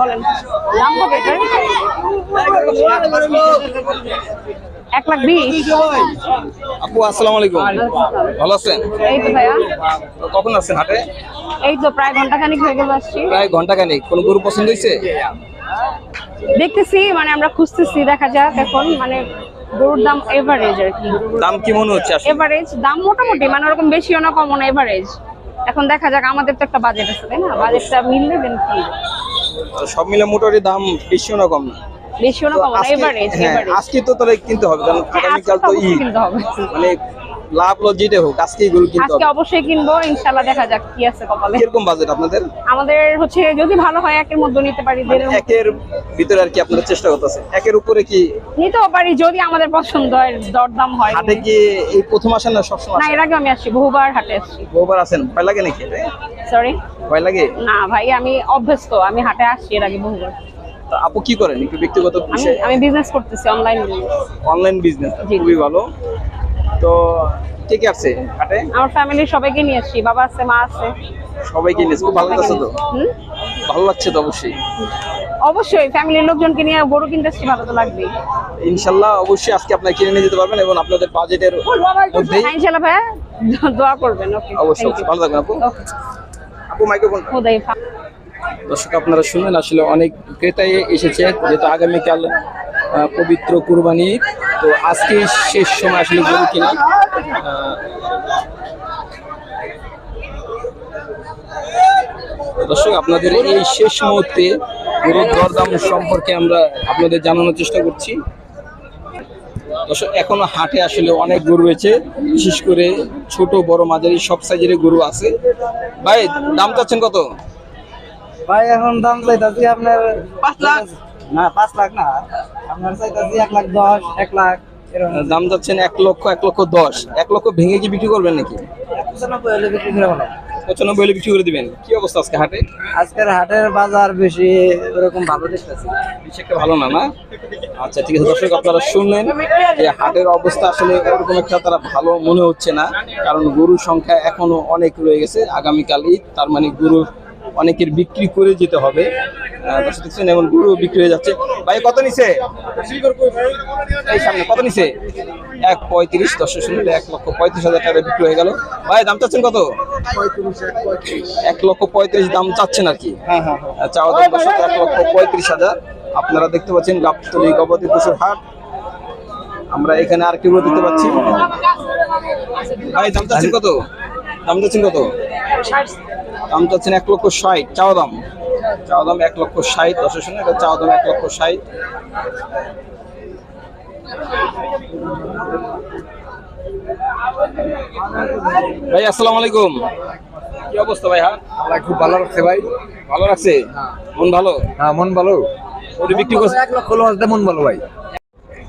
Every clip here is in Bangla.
বলেন। দাম কত এক লাখ বিশ। আপু আসসালামু আলাইকুম। ভালো আছেন? এই তো ভাইয়া। কখন আসছেন হাটে? এই তো প্রায় ঘণ্টা খানিক হয়ে গেল আসছি। প্রায় কোন গরু পছন্দ হয়েছে? দেখতেছি মানে আমরা খুঁজতেছি দেখা যাক এখন। মানে গরুর দাম এভারেজ আর কি। দাম কি মনে হচ্ছে এভারেজ দাম মোটামুটি মানে ওরকম বেশিও না কমও না এভারেজ এখন দেখা যাক আমাদের তো একটা বাজেট আছে তাই না? বাজেটটা মিললে দেন সব মিলে মোটামুটি দাম বেশিও না কম না। বেশিও না কম এভারেজ হ্যাঁ, আজকে তো তাহলে কিনতে হবে কারণ আগামীকাল তো ঈদ। মানে লাভ লস যেটা হোক আজকে এগুলো কিনতে আজকে অবশ্যই কিনবো ইনশাল্লাহ দেখা যাক কি আছে কপালে। কীরকম বাজেট আপনাদের? আমাদের হচ্ছে যদি ভালো হয় একের মধ্যে নিতে পারি মানে একের ভিতরে আর কি আপনাদের চেষ্টা করতেছে একের উপরে কি নিতেও পারি যদি আমাদের পছন্দ হয় দরদাম হয়। হাটে কি এই প্রথম আসেন না সবসময় না এর আগে আমি আসছি বহুবার হাটে আসছি। বহুবার আসেন? ভয় লাগে নাকি? সরি ভয় লাগে? না ভাই আমি অভ্যস্ত আমি হাটে আসছি এর আগে বহুবার। তো আপু কি করেন? একটু ব্যক্তিগত বিষয়? আমি বিজনেস করতেছি অনলাইন অনলাইন বিজনেস। খুবই ভালো। তো কে কে আছে হাটে? আমার ফ্যামিলির সবাইকে নিয়ে আসছি বাবা আছে মা আছে। সবাইকে নিয়ে খুব ভালো লাগছে তো? ভালো লাগছে তো অবশ্যই। অবশ্যই ফ্যামিলির লোকজনকে নিয়ে কিনতে আসছি ভালো তো লাগবেই। ইনশাল্লাহ অবশ্যই আজকে আপনারা কিনে নিয়ে যেতে পারবেন এবং আপনাদের বাজেটের মধ্যেই হ্যাঁ, ইনশাল্লাহ ভাইয়া দোয়া করবেন ওকে অবশ্যই। ভালো থাকবেন আপু। আপু মাইক্রোফোন খোদাই দর্শক আপনারা শুনলেন আসলে অনেক ক্রেতাই এসেছে যেহেতু আগামীকাল পবিত্র কুরবানি তো আজকে শেষ সময় আসলে গরু কিনা? দর্শক আপনাদের এই শেষ মুহূর্তে গরুর দরদাম সম্পর্কে আমরা আপনাদের জানানোর চেষ্টা করছি। দর্শক এখনও হাটে আসলে অনেক গরু রয়েছে বিশেষ করে ছোট বড় মাঝারি সব সাইজের গরু আছে। ভাই দাম চাচ্ছেন কত? ভাই এখন দাম চাইতাছি আপনার পাঁচ লাখ? না পাঁচ লাখ না। আপনার চাইতাছি এক লাখ দশ এক লাখ এরকম। দাম যাচ্ছেন এক লক্ষ এক লক্ষ দশ। এক লক্ষ ভেঙে কি বিক্রি করবেন নাকি? পঁচানব্বই হলে বিক্রি করে ভালো পঁচানব্বই হলে বিক্রি করে দিবেন। কি অবস্থা আজকে হাটে? আজকের হাটের বাজার বেশি ওরকম ভালো দেখতেছি বেশি একটা ভালো না না? আচ্ছা ঠিক আছে দর্শক আপনারা শুনলেন যে হাটের অবস্থা আসলে ওরকম একটা তারা ভালো মনে হচ্ছে না কারণ গরুর সংখ্যা এখনও অনেক রয়ে গেছে। আগামীকাল ঈদ তার মানে গরু অনেকের বিক্রি করে যেতে হবে। দর্শক দেখছেন এমন গরু বিক্রি হয়ে যাচ্ছে। ভাই কত নিছে? এই সামনে কত নিছে? এক পঁয়ত্রিশ দর্শক শুনলে এক লক্ষ পঁয়ত্রিশ হাজার টাকা বিক্রি হয়ে গেল। ভাই দাম চাচ্ছেন কত? এক লক্ষ পঁয়ত্রিশ দাম চাচ্ছেন আর কি। চাওয়া দাম দর্শক এক লক্ষ পঁয়ত্রিশ হাজার। আপনারা দেখতে পাচ্ছেন গাবতলি গবাদি পশুর হাট। আমরা এখানে আর কেউ দেখতে পাচ্ছি? ভাই দাম চাচ্ছেন কত? দাম চাচ্ছেন কত? দাম চাচ্ছেন এক লক্ষ ষাট। চাওয়া দাম? চাওয়া দাম এক লক্ষ ষাট দশের সঙ্গে এটা চাওয়া দাম এক লক্ষ ষাট। ভাই আসসালামু আলাইকুম। কি অবস্থা ভাই হ্যাঁ খুব ভালো লাগছে ভাই। ভালো লাগছে? মন ভালো? হ্যাঁ মন ভালো। ওটা বিক্রি করছে এক লক্ষ লস মন ভালো ভাই।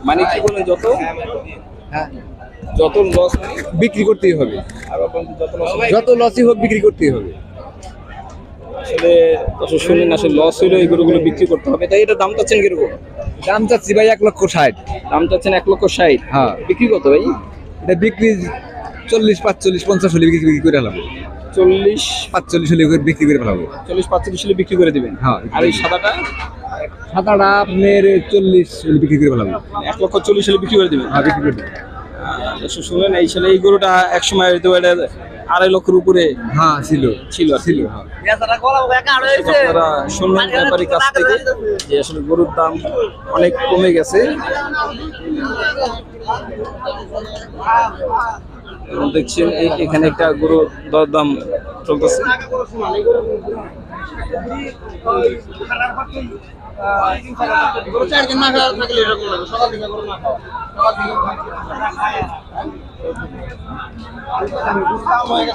মানে কি বলেন যত? হ্যাঁ। যত লস বিক্রি করতেই হবে। আর যত লসই হোক বিক্রি করতেই হবে। আসলে দর্শক শুনলেন আসলে লস হইলে এই গরুগুলো বিক্রি করতে হবে। তাই এটা দাম চাচ্ছেন কীরকম দাম চাচ্ছি ভাই এক লক্ষ ষাট। দাম চাচ্ছেন এক লক্ষ ষাট। হ্যাঁ। বিক্রি কত ভাই? এটা বিক্রি চল্লিশ পাঁচচল্লিশ পঞ্চাশ হলে বিক্রি বিক্রি করে ফেলাবো। চল্লিশ পাঁচচল্লিশ হলে বিক্রি করে ফেলাবো। চল্লিশ পাঁচচল্লিশ হলে বিক্রি করে দিবেন? হ্যাঁ। আর এই সাদাটা? সাদাটা আপনার চল্লিশ হলে বিক্রি করে ফেলাবো। এক লক্ষ চল্লিশ হলে বিক্রি করে দিবেন? হ্যাঁ বিক্রি করে দেবো দর্শক শুনলেন এই সালে এই গরুটা এক সময় হয়তো এটা আড়াই লক্ষের উপরে হ্যাঁ ছিল। ছিল। ছিল হ্যাঁ। আপনারা শুনলেন ব্যাপারীর কাছ থেকে যে আসলে গরুর দাম অনেক কমে গেছে। দেখছেন এখানে একটা গরু দরদাম চলতেছে হয়ে